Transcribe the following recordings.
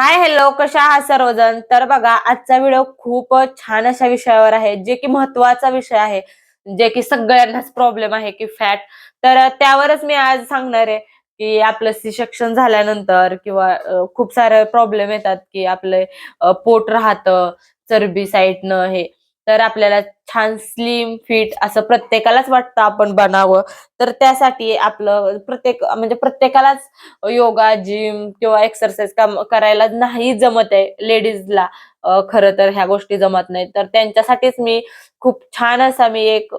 Hi hello कशा आहात सर्वजण? तर बघा आजचा व्हिडिओ खूप छान अशा विषयावर आहे जे की महत्त्वाचा विषय आहे जे की सगळ्यांनाच प्रॉब्लेम आहे की फॅट तर त्यावरच मी आज सांगणार आहे की आपलं सी सेक्शन झाल्यानंतर किंवा खूप सारे प्रॉब्लेम येतात की आपले पोट राहतं चरबी साईडनं हे. तर आपल्याला छान स्लिम फिट असं प्रत्येकालाच वाटतं आपण बनावं. तर त्यासाठी आपलं प्रत्येक म्हणजे प्रत्येकालाच योगा जिम किंवा एक्सरसाइज काम करायला नाही जमत आहे लेडीजला खरं तर ह्या गोष्टी जमत नाही तर त्यांच्यासाठीच मी खूप छान असा मी एक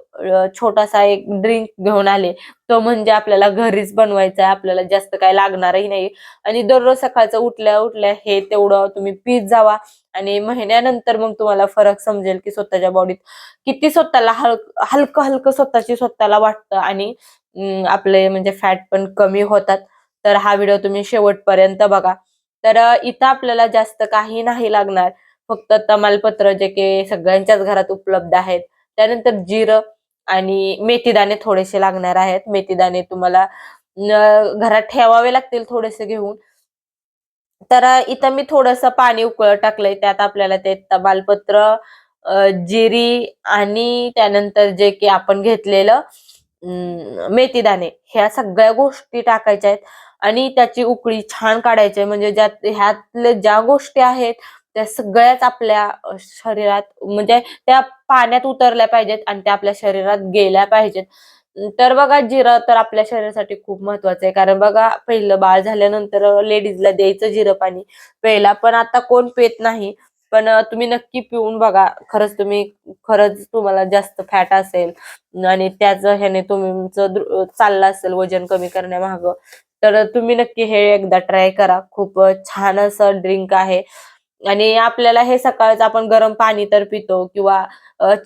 छोटासा एक ड्रिंक घेऊन आले. तो म्हणजे आपल्याला घरीच बनवायचा आहे. आपल्याला जास्त काय लागणारही नाही. आणि दररोज सकाळचं उठल्या उठल्या हे तेवढं तुम्ही पीत जावा. आणि महिन्यानंतर मग तुम्हाला फरक समजेल की स्वतःच्या बॉडीत किती स्वतःला हल हलकं हलकं स्वतःची स्वतःला वाटतं आणि आपले म्हणजे फॅट पण कमी होतात. तर हा व्हिडिओ तुम्ही शेवटपर्यंत बघा. तर इथं आपल्याला जास्त काही नाही लागणार. फक्त तमालपत्र जे की सगळ्यांच्याच घरात उपलब्ध आहेत. त्यानंतर जिरं आणि मेथीदाणे थोडेसे लागणार आहेत. मेथीदाणे तुम्हाला घरात ठेवावे लागतील थोडेसे घेऊन. तर इथं मी थोडंसं पाणी उकळत टाकलंय. त्यात आपल्याला ते तमालपत्र जिरी आणि त्यानंतर जे की आपण घेतलेलं मेथीदाणे ह्या सगळ्या गोष्टी टाकायच्या आहेत. आणि त्याची उकळी छान काढायची आहे. म्हणजे ज्यात ह्यातल्या ज्या गोष्टी आहेत त्या सगळ्याच आपल्या शरीरात म्हणजे त्या पाण्यात उतरल्या पाहिजेत आणि त्या आपल्या शरीरात गेल्या पाहिजेत. तर बघा जिरं तर आपल्या शरीरासाठी खूप महत्वाचं आहे. कारण बघा पहिलं बाळ झाल्यानंतर लेडीजला द्यायचं जिरं पाणी. प्यायला पण आता कोण पेत नाही. पण तुम्ही नक्की पिऊन बघा. खरंच तुम्ही खरंच तुम्हाला जास्त फॅट असेल आणि त्याच ह्याने तुमचं चाललं असेल वजन कमी करण्यामागं. तर तुम्ही नक्की हे एकदा ट्राय करा. खूप छान असं ड्रिंक आहे. आणि आपल्याला हे सकाळचं आपण गरम पाणी तर पितो किंवा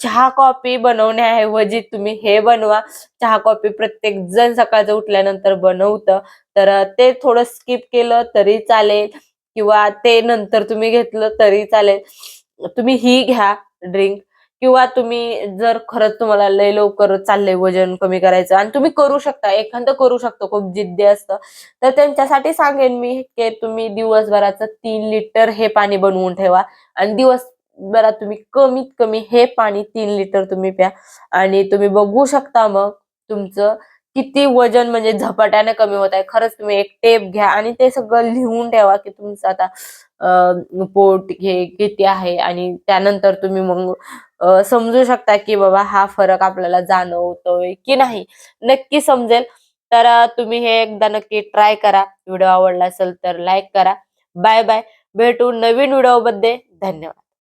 चहा कॉफी बनवण्याऐवजी तुम्ही हे बनवा. चहा कॉफी प्रत्येक जण सकाळचं उठल्यानंतर बनवतं. तर ते थोडं स्किप केलं तरी चालेल. किंवा ते नंतर तुम्ही घेतलं तरी चालेल. तुम्ही ही घ्या ड्रिंक किंवा तुम्ही जर खरंच तुम्हाला लय लवकर चाललंय वजन कमी करायचं आणि तुम्ही करू शकता एखादं करू शकतो खूप जिद्दी असतं. तर त्यांच्यासाठी सांगेन मी की तुम्ही दिवसभराचं तीन लिटर हे पाणी बनवून ठेवा आणि दिवसभरात तुम्ही कमीत कमी हे पाणी तीन लिटर तुम्ही प्या. आणि तुम्ही बघू शकता मग तुमचं किती वजन म्हणजे झपाट्याने कमी होत आहे. खरंच तुम्ही एक टेप घ्या आणि ते सगळं लिहून ठेवा की तुमचं आता पोट हे किती आहे आणि त्यानंतर तुम्ही मग समजू शकता की बाबा हा फरक आपल्याला जाणवतोय की नाही. नक्की समजेल. तर तुम्ही हे एकदा नक्की ट्राय करा. व्हिडिओ आवडला असेल तर लाईक करा. बाय बाय भेटू नवीन व्हिडिओ बद्दल धन्यवाद.